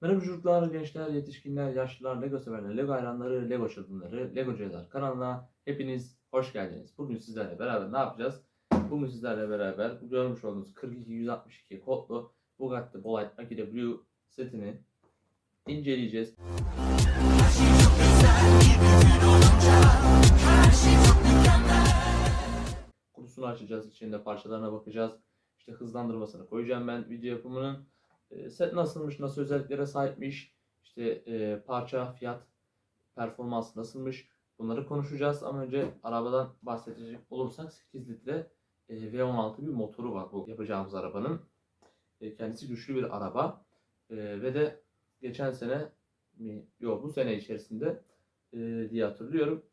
Merhaba çocuklar, gençler, yetişkinler, yaşlılar, Lego severler, Lego hayranları, Lego çılgınları, Lego Cezar kanalına hepiniz hoş geldiniz. Bugün sizlerle beraber ne yapacağız? Bugün sizlerle beraber bu görmüş olduğunuz 42-162 kodlu Bugatti Bolide Akide Blue setini inceleyeceğiz. Kutusunu açacağız, içinde parçalarına bakacağız. İşte hızlandırmasını koyacağım ben video yapımının. E, set nasılmış, nasıl özelliklere sahipmiş, işte e, parça, fiyat, performans nasılmış bunları konuşacağız. Ama önce arabadan bahsedecek olursak 8 litre e, V16 bir motoru var bu yapacağımız arabanın. E, kendisi güçlü bir araba ve de geçen sene mi, yok bu sene içerisinde diye hatırlıyorum.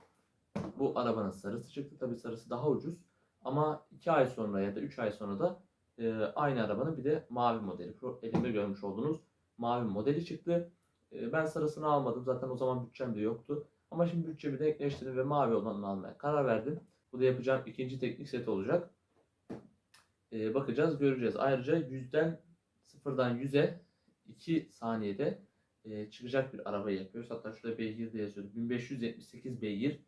Bu arabanın sarısı çıktı. Tabii sarısı daha ucuz. Ama 2 ay sonra ya da 3 ay sonra da e, aynı arabanın bir de mavi modeli. Şu elimde görmüş olduğunuz mavi modeli çıktı. E, ben sarısını almadım. Zaten o zaman bütçem de yoktu. Ama şimdi bütçemi denkleştirdim ve mavi olanını almaya karar verdim. Bu da yapacağım ikinci teknik set olacak. E, bakacağız, göreceğiz. Ayrıca yüzden sıfırdan 100'e 2 saniyede e, çıkacak bir arabayı yapıyoruz. Hatta şurada beygir de yazıyordu. 1578 beygir.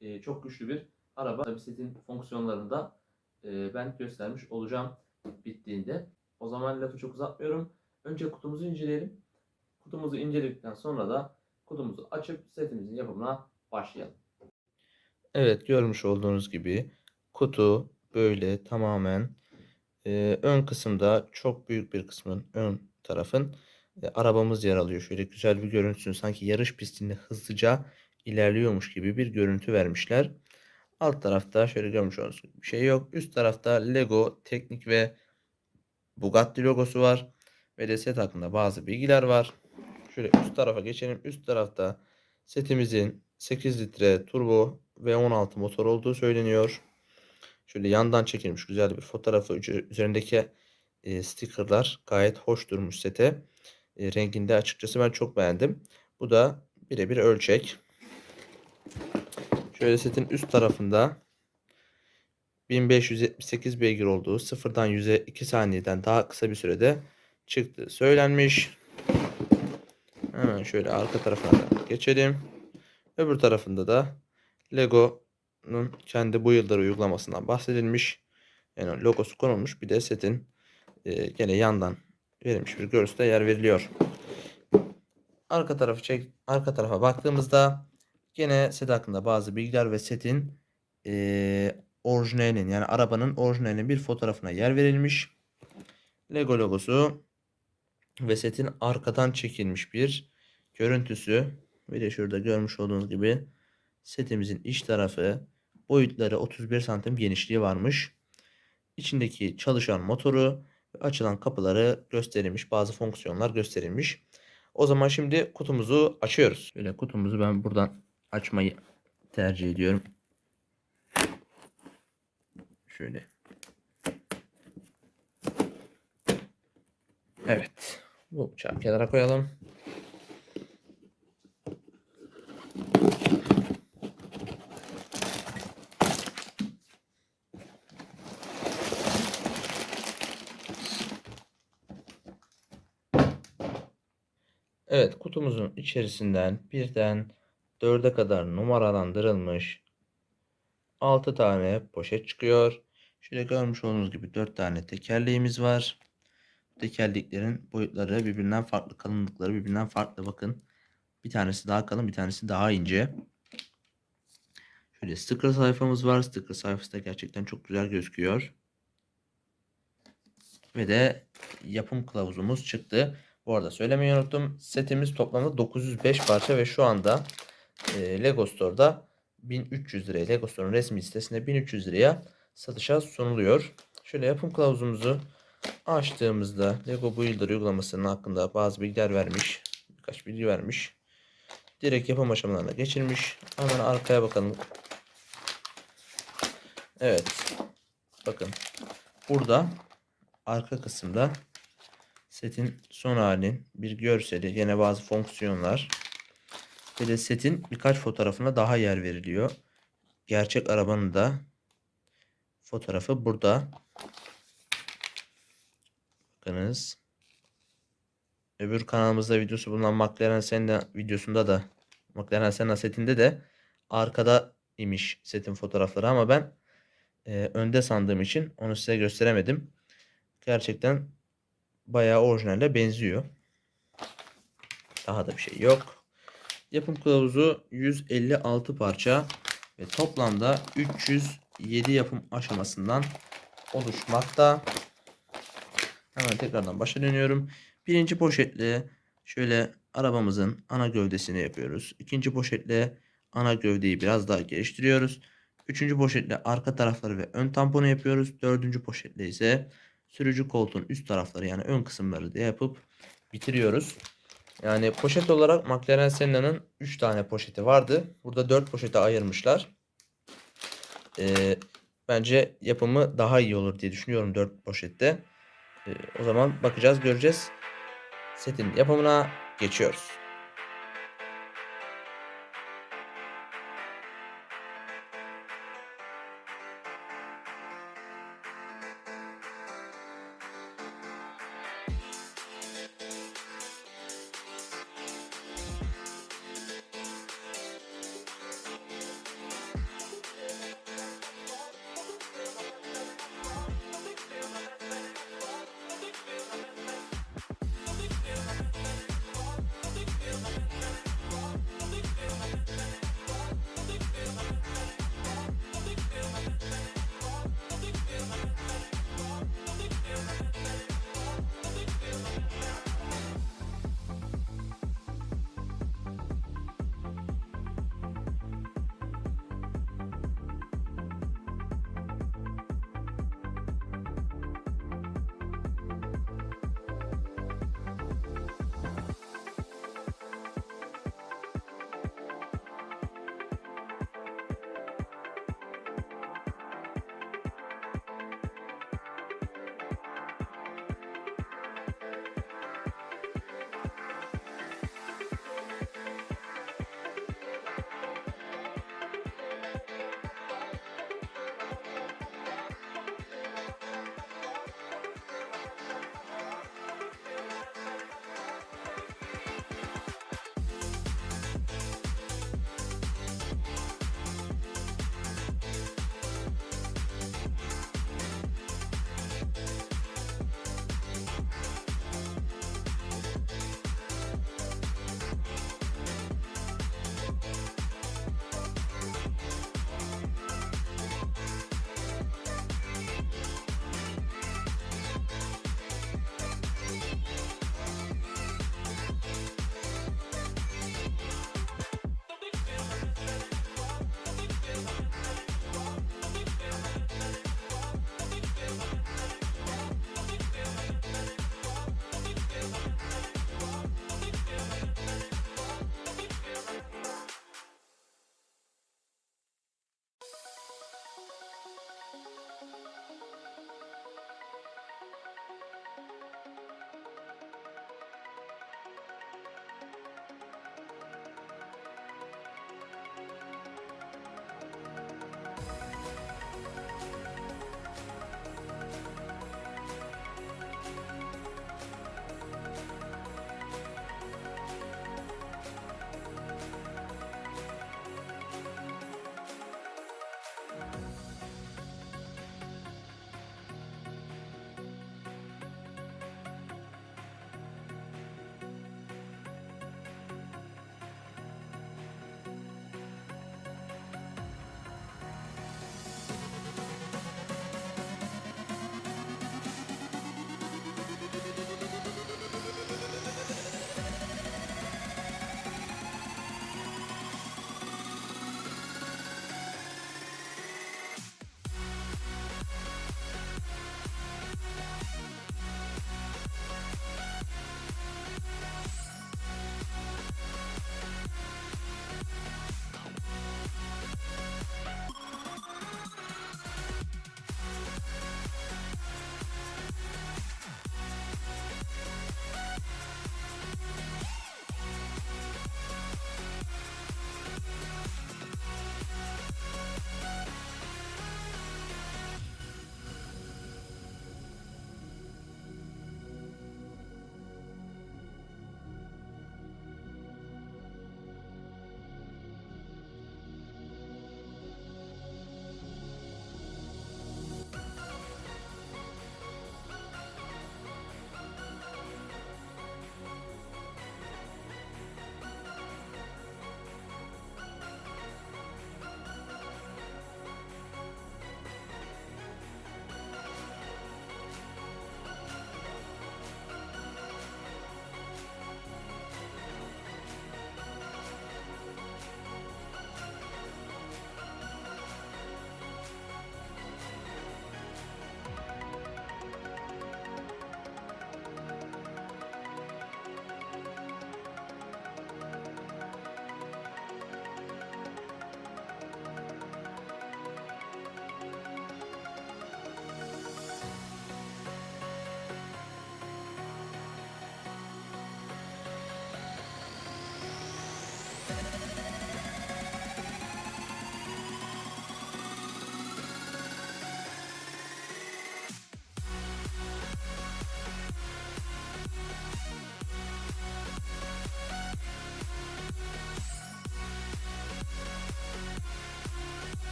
E, çok güçlü bir araba. Tabii setin fonksiyonlarında e, ben göstermiş olacağım bittiğinde. O zaman lafı çok uzatmıyorum. Önce kutumuzu inceleyelim. Kutumuzu inceledikten sonra da kutumuzu açıp setimizin yapımına başlayalım. Evet görmüş olduğunuz gibi kutu böyle tamamen e, ön kısımda çok büyük bir kısmın ön tarafın e, arabamız yer alıyor. Şöyle güzel bir görüntüsünü sanki yarış pistinde hızlıca ilerliyormuş gibi bir görüntü vermişler. Alt tarafta şöyle görmüş olduğunuz bir şey yok. Üst tarafta Lego, Teknik ve Bugatti logosu var. Ve de set hakkında bazı bilgiler var. Şöyle üst tarafa geçelim. Üst tarafta setimizin 8 litre turbo ve 16 motor olduğu söyleniyor. Şöyle yandan çekilmiş güzel bir fotoğrafı Üze- üzerindeki e, stickerlar gayet hoş durmuş sete. E, renginde açıkçası ben çok beğendim. Bu da birebir ölçek. Şöyle setin üst tarafında 1578 beygir olduğu sıfırdan 100'e 2 saniyeden daha kısa bir sürede çıktı söylenmiş. Hemen şöyle arka tarafına geçelim. Öbür tarafında da Lego'nun kendi bu yılları uygulamasından bahsedilmiş. Yani logosu konulmuş. Bir de setin e, gene yandan verilmiş bir görüntüde yer veriliyor. Arka tarafı çek, arka tarafa baktığımızda gene set hakkında bazı bilgiler ve setin e, orijinalinin yani arabanın orijinalinin bir fotoğrafına yer verilmiş. Lego logosu ve setin arkadan çekilmiş bir görüntüsü. Bir de şurada görmüş olduğunuz gibi setimizin iç tarafı boyutları 31 santim genişliği varmış. İçindeki çalışan motoru ve açılan kapıları gösterilmiş. Bazı fonksiyonlar gösterilmiş. O zaman şimdi kutumuzu açıyoruz. Şöyle kutumuzu ben buradan açmayı tercih ediyorum. Şöyle. Evet. Bu bıçağı kenara koyalım. Evet kutumuzun içerisinden birden 4'e kadar numaralandırılmış 6 tane poşet çıkıyor. Şöyle görmüş olduğunuz gibi 4 tane tekerleğimiz var. Tekerleklerin boyutları birbirinden farklı, kalınlıkları birbirinden farklı. Bakın bir tanesi daha kalın, bir tanesi daha ince. Şöyle sticker sayfamız var. Sticker sayfası da gerçekten çok güzel gözüküyor. Ve de yapım kılavuzumuz çıktı. Bu arada söylemeyi unuttum. Setimiz toplamda 905 parça ve şu anda e, Lego Store'da 1300 liraya Lego Store'un resmi sitesinde 1300 liraya satışa sunuluyor. Şöyle yapım kılavuzumuzu açtığımızda Lego bu yıldır uygulamasının hakkında bazı bilgiler vermiş. Birkaç bilgi vermiş. Direkt yapım aşamalarına geçirmiş. Hemen arkaya bakalım. Evet. Bakın. Burada arka kısımda setin son halinin bir görseli, yine bazı fonksiyonlar ve de setin birkaç fotoğrafına daha yer veriliyor. Gerçek arabanın da fotoğrafı burada. Bakınız. öbür kanalımızda videosu bulunan McLaren Senna videosunda da McLaren Senna setinde de arkada imiş setin fotoğrafları ama ben e, önde sandığım için onu size gösteremedim. Gerçekten bayağı orijinale benziyor. Daha da bir şey yok. Yapım kılavuzu 156 parça ve toplamda 307 yapım aşamasından oluşmakta. Hemen tekrardan başa dönüyorum. Birinci poşetle şöyle arabamızın ana gövdesini yapıyoruz. İkinci poşetle ana gövdeyi biraz daha geliştiriyoruz. Üçüncü poşetle arka tarafları ve ön tamponu yapıyoruz. Dördüncü poşetle ise sürücü koltuğun üst tarafları yani ön kısımları da yapıp bitiriyoruz. Yani poşet olarak McLaren Senna'nın 3 tane poşeti vardı. Burada 4 poşete ayırmışlar. Ee, bence yapımı daha iyi olur diye düşünüyorum 4 poşette. Ee, o zaman bakacağız göreceğiz. Setin yapımına geçiyoruz.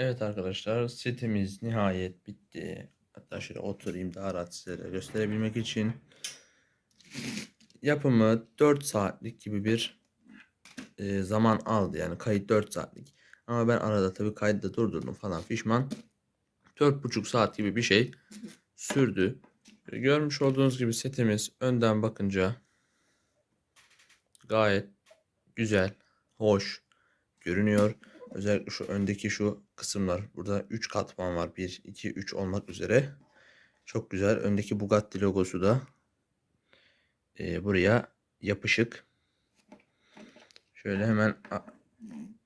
Evet arkadaşlar setimiz nihayet bitti. Hatta şöyle oturayım daha rahat sizlere gösterebilmek için. Yapımı 4 saatlik gibi bir e, zaman aldı. Yani kayıt 4 saatlik. Ama ben arada tabii kaydı da durdurdum falan fişman. 4,5 saat gibi bir şey sürdü. Görmüş olduğunuz gibi setimiz önden bakınca gayet güzel, hoş görünüyor. Özellikle şu öndeki şu kısımlar. Burada 3 katman var. 1, 2, 3 olmak üzere. Çok güzel. Öndeki Bugatti logosu da e, buraya yapışık. Şöyle hemen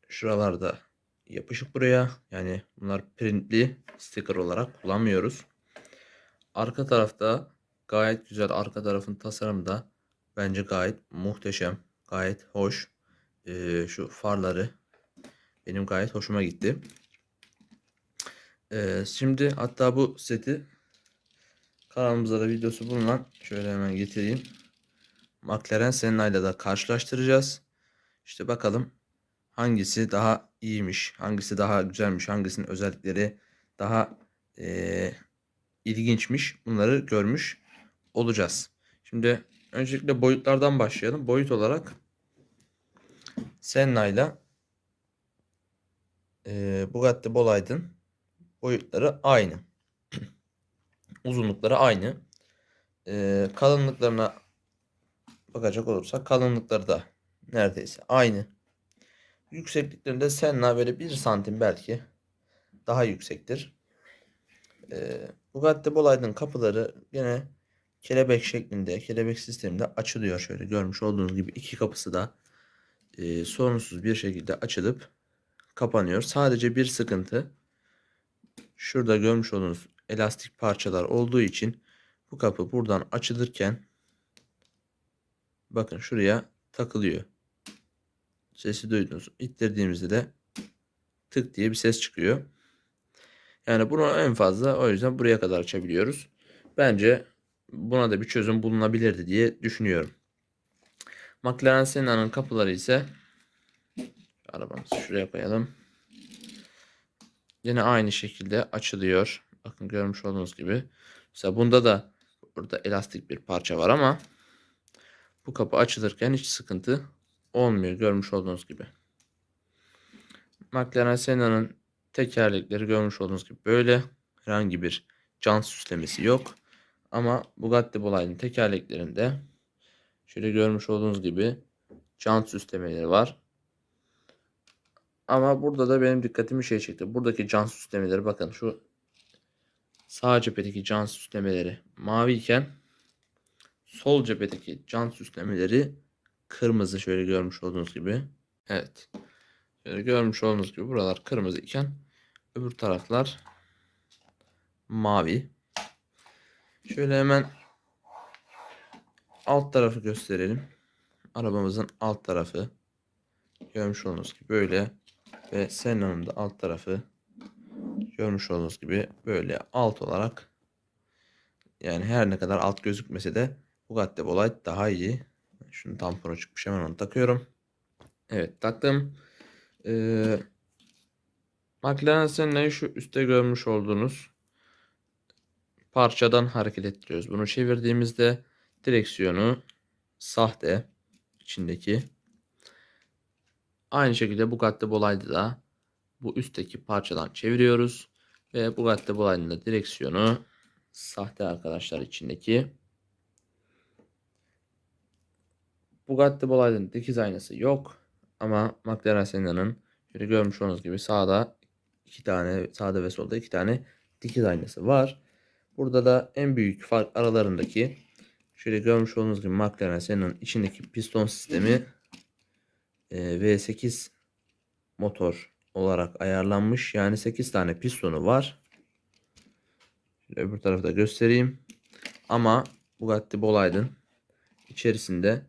şuralarda yapışık buraya. Yani bunlar printli sticker olarak kullanmıyoruz. Arka tarafta gayet güzel. Arka tarafın tasarımı da bence gayet muhteşem. Gayet hoş. E, şu farları benim gayet hoşuma gitti. Ee, şimdi hatta bu seti kanalımızda da videosu bulunan şöyle hemen getireyim. McLaren Senna ile de karşılaştıracağız. İşte bakalım hangisi daha iyiymiş, hangisi daha güzelmiş, hangisinin özellikleri daha eee, ilginçmiş bunları görmüş olacağız. Şimdi öncelikle boyutlardan başlayalım. Boyut olarak Senna ile e, Bugatti Bollide'ın boyutları aynı. Uzunlukları aynı. E, kalınlıklarına bakacak olursak kalınlıkları da neredeyse aynı. Yüksekliklerinde Senna böyle 1 santim belki daha yüksektir. E, Bugatti Bollide'ın kapıları yine kelebek şeklinde, kelebek sisteminde açılıyor. Şöyle görmüş olduğunuz gibi iki kapısı da e, sorunsuz bir şekilde açılıp kapanıyor. Sadece bir sıkıntı şurada görmüş olduğunuz elastik parçalar olduğu için bu kapı buradan açılırken bakın şuraya takılıyor. Sesi duydunuz. İttirdiğimizde de tık diye bir ses çıkıyor. Yani bunu en fazla o yüzden buraya kadar açabiliyoruz. Bence buna da bir çözüm bulunabilirdi diye düşünüyorum. McLaren Senna'nın kapıları ise arabamızı şuraya koyalım. Yine aynı şekilde açılıyor. Bakın görmüş olduğunuz gibi. Mesela bunda da burada elastik bir parça var ama bu kapı açılırken hiç sıkıntı olmuyor görmüş olduğunuz gibi. McLaren Senna'nın tekerlekleri görmüş olduğunuz gibi böyle herhangi bir can süslemesi yok. Ama Bugatti Bolay'ın tekerleklerinde şöyle görmüş olduğunuz gibi can süslemeleri var. Ama burada da benim dikkatimi şey çekti. Buradaki can süslemeleri bakın şu sağ cephedeki can süslemeleri mavi iken sol cephedeki can süslemeleri kırmızı şöyle görmüş olduğunuz gibi. Evet. Şöyle görmüş olduğunuz gibi buralar kırmızı iken öbür taraflar mavi. Şöyle hemen alt tarafı gösterelim. Arabamızın alt tarafı görmüş olduğunuz gibi böyle ve Senna'nın da alt tarafı görmüş olduğunuz gibi böyle alt olarak yani her ne kadar alt gözükmese de Bugatti Bolide daha iyi. Şunu tamponu çıkmış hemen onu takıyorum. Evet taktım. Ee, McLaren Senna'yı şu üstte görmüş olduğunuz parçadan hareket ettiriyoruz. Bunu çevirdiğimizde direksiyonu sahte içindeki aynı şekilde Bugatti Bolide'ı da bu üstteki parçadan çeviriyoruz ve Bugatti Bolide'ın da direksiyonu sahte arkadaşlar içindeki Bugatti Bolide'ın dikiz aynası yok ama McLaren Senna'nın şöyle görmüş olduğunuz gibi sağda iki tane sağda ve solda iki tane dikiz aynası var. Burada da en büyük fark aralarındaki şöyle görmüş olduğunuz gibi McLaren Senna'nın içindeki piston sistemi V8 motor olarak ayarlanmış. Yani 8 tane pistonu var. Şöyle öbür tarafı da göstereyim. Ama Bugatti Bolide'ın içerisinde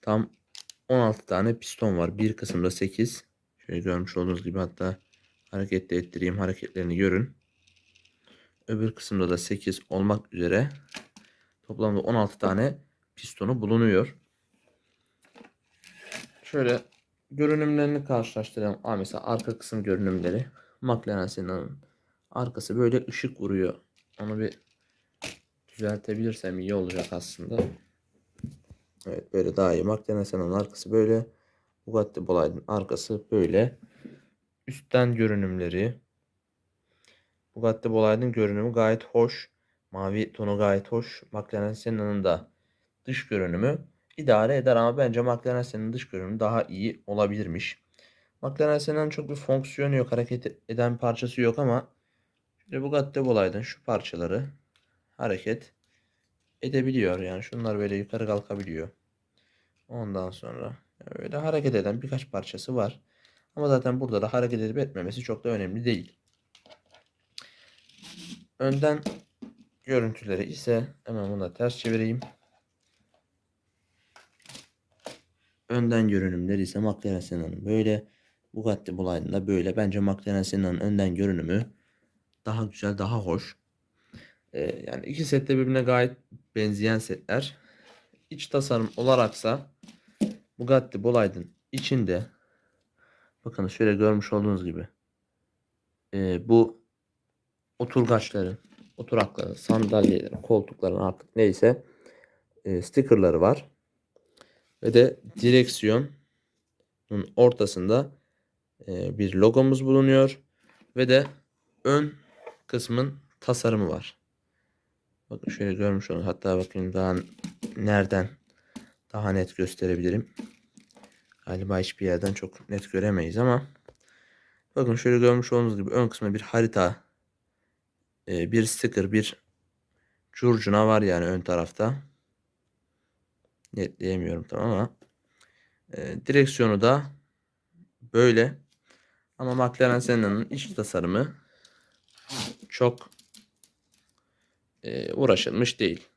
tam 16 tane piston var. Bir kısımda 8. Şöyle görmüş olduğunuz gibi hatta hareket de ettireyim. Hareketlerini görün. Öbür kısımda da 8 olmak üzere toplamda 16 tane pistonu bulunuyor. Şöyle görünümlerini karşılaştıralım. Aa, mesela arka kısım görünümleri. McLaren Senna'nın arkası böyle ışık vuruyor. Onu bir düzeltebilirsem iyi olacak aslında. Evet böyle daha iyi. McLaren Senna'nın arkası böyle. Bugatti Bolide'ın arkası böyle. Üstten görünümleri. Bugatti Bolide'ın görünümü gayet hoş. Mavi tonu gayet hoş. McLaren Senna'nın da dış görünümü idare eder ama bence McLaren Senna'nın dış görünümü daha iyi olabilirmiş. McLaren Senna'nın çok bir fonksiyonu yok. Hareket eden parçası yok ama işte Bugatti Bolide'ın şu parçaları hareket edebiliyor. Yani şunlar böyle yukarı kalkabiliyor. Ondan sonra böyle hareket eden birkaç parçası var. Ama zaten burada da hareket edip etmemesi çok da önemli değil. Önden görüntüleri ise hemen bunu da ters çevireyim. Önden görünümleri ise McLaren Senna'nın böyle. Bugatti Bolide'ın da böyle. Bence McLaren Senna'nın önden görünümü daha güzel, daha hoş. Ee, yani iki set de birbirine gayet benzeyen setler. İç tasarım olaraksa Bugatti Bolide'ın içinde bakın şöyle görmüş olduğunuz gibi e, bu oturgaçların, oturakların, sandalyelerin, koltukların artık neyse e, stickerları var. Ve de direksiyonun ortasında e, bir logomuz bulunuyor. Ve de ön kısmın tasarımı var. Bakın şöyle görmüş olun. Hatta bakın daha nereden daha net gösterebilirim. Galiba hiçbir yerden çok net göremeyiz ama bakın şöyle görmüş olduğunuz gibi ön kısmında bir harita e, bir sticker bir curcuna var yani ön tarafta. Netleyemiyorum tamam ama e, direksiyonu da böyle ama McLaren Senna'nın iç tasarımı çok e, uğraşılmış değil.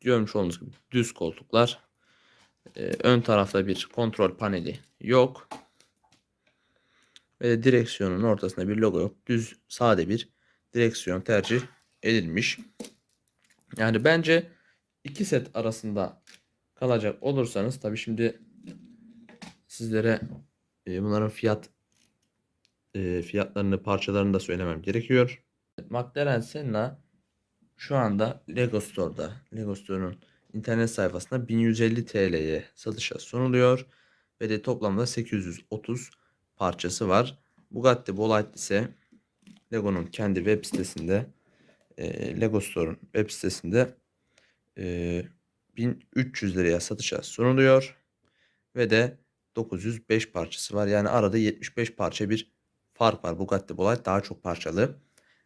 Görmüş olduğunuz gibi düz koltuklar. E, ön tarafta bir kontrol paneli yok. Ve direksiyonun ortasında bir logo yok. Düz sade bir direksiyon tercih edilmiş. Yani bence iki set arasında kalacak olursanız tabi şimdi sizlere e, bunların fiyat e, fiyatlarını, parçalarını da söylemem gerekiyor. McLaren Senna şu anda Lego Store'da, Lego Store'un internet sayfasında 1150 TL'ye satışa sunuluyor ve de toplamda 830 parçası var. Bugatti Bolide ise Lego'nun kendi web sitesinde e, Lego Store'un web sitesinde e, 1300 liraya satışa sunuluyor ve de 905 parçası var. Yani arada 75 parça bir fark var. Bugatti Bolide daha çok parçalı.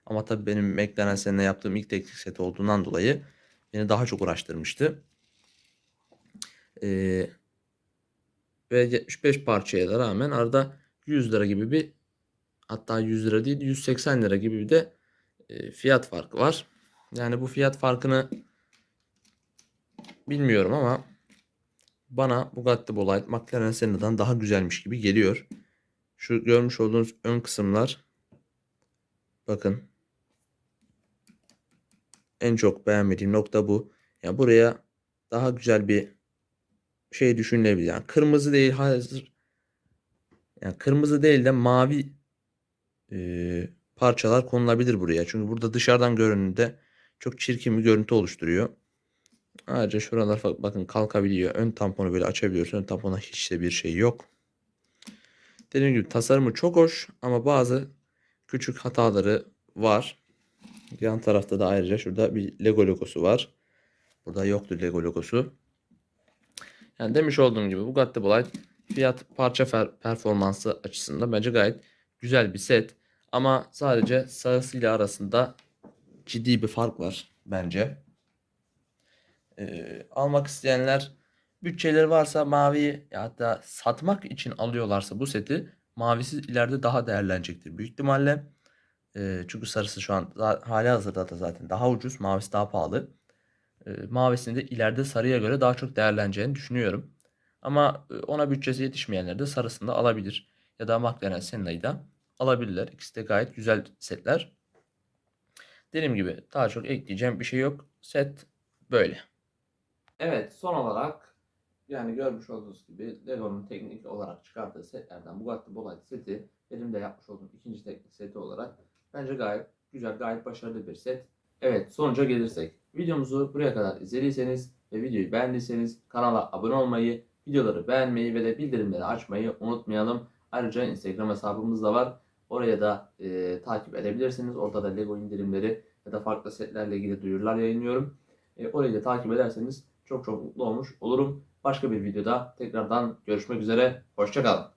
Ama tabii benim McLaren seninle yaptığım ilk teknik set olduğundan dolayı beni daha çok uğraştırmıştı. Ee, ve 75 parçaya da rağmen arada 100 lira gibi bir hatta 100 lira değil 180 lira gibi bir de e, fiyat farkı var. Yani bu fiyat farkını bilmiyorum ama bana Bugatti Bolide McLaren Senna'dan daha güzelmiş gibi geliyor. Şu görmüş olduğunuz ön kısımlar bakın en çok beğenmediğim nokta bu. Yani buraya daha güzel bir şey düşünülebilir. Yani kırmızı değil hazır yani kırmızı değil de mavi e, parçalar konulabilir buraya. Çünkü burada dışarıdan görünümde çok çirkin bir görüntü oluşturuyor. Ayrıca şuralar bak- bakın kalkabiliyor. Ön tamponu böyle açabiliyorsun. Ön tampona hiç de bir şey yok. Dediğim gibi tasarımı çok hoş ama bazı küçük hataları var. Yan tarafta da ayrıca şurada bir Lego logosu var. Burada yoktu Lego logosu. Yani demiş olduğum gibi Bugatti Bolide fiyat parça performansı açısından bence gayet güzel bir set. Ama sadece sarısıyla arasında ciddi bir fark var bence. Ee, almak isteyenler bütçeleri varsa maviyi ya hatta satmak için alıyorlarsa bu seti mavisi ileride daha değerlenecektir büyük ihtimalle. Ee, çünkü sarısı şu an hali hazırda da zaten daha ucuz. Mavisi daha pahalı. Ee, mavisinin de ileride sarıya göre daha çok değerleneceğini düşünüyorum. Ama e, ona bütçesi yetişmeyenler de sarısını da alabilir. Ya da McLaren Senna'yı da alabilirler. İkisi de gayet güzel setler. Dediğim gibi daha çok ekleyeceğim bir şey yok. Set böyle. Evet son olarak yani görmüş olduğunuz gibi Lego'nun teknik olarak çıkarttığı setlerden Bugatti Bolide seti benim de yapmış olduğum ikinci teknik seti olarak bence gayet güzel, gayet başarılı bir set. Evet sonuca gelirsek videomuzu buraya kadar izlediyseniz ve videoyu beğendiyseniz kanala abone olmayı, videoları beğenmeyi ve de bildirimleri açmayı unutmayalım. Ayrıca Instagram hesabımız da var. Oraya da e, takip edebilirsiniz. Orada da Lego indirimleri ya da farklı setlerle ilgili duyurular yayınlıyorum. E, orayı da takip ederseniz çok çok mutlu olmuş olurum. Başka bir videoda tekrardan görüşmek üzere. Hoşçakalın.